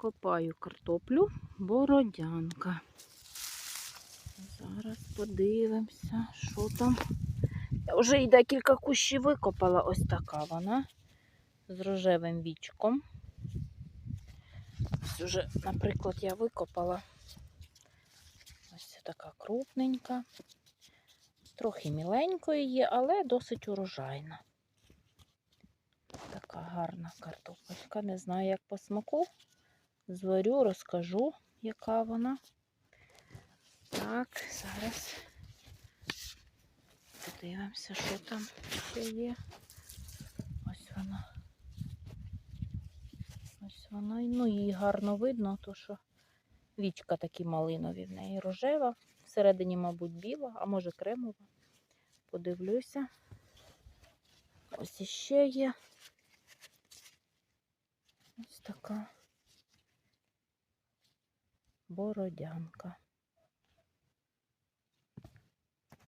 Копаю картоплю, бородянка. Зараз подивимося, що там. Я вже і декілька кущів викопала. Ось така вона з рожевим вічком. Ось уже, наприклад, я викопала. Ось така крупненька. Трохи міленької є, але досить урожайна. Така гарна картопелька. Не знаю, як по смаку. Зварю, розкажу, яка вона. Так, зараз подивимося, що там ще є. Ось вона. Ось вона. Ну, її гарно видно, то що вічка такі малинові в неї рожева. Всередині, мабуть, біла, а може кремова. Подивлюся. Ось іще є. Ось така бородянка.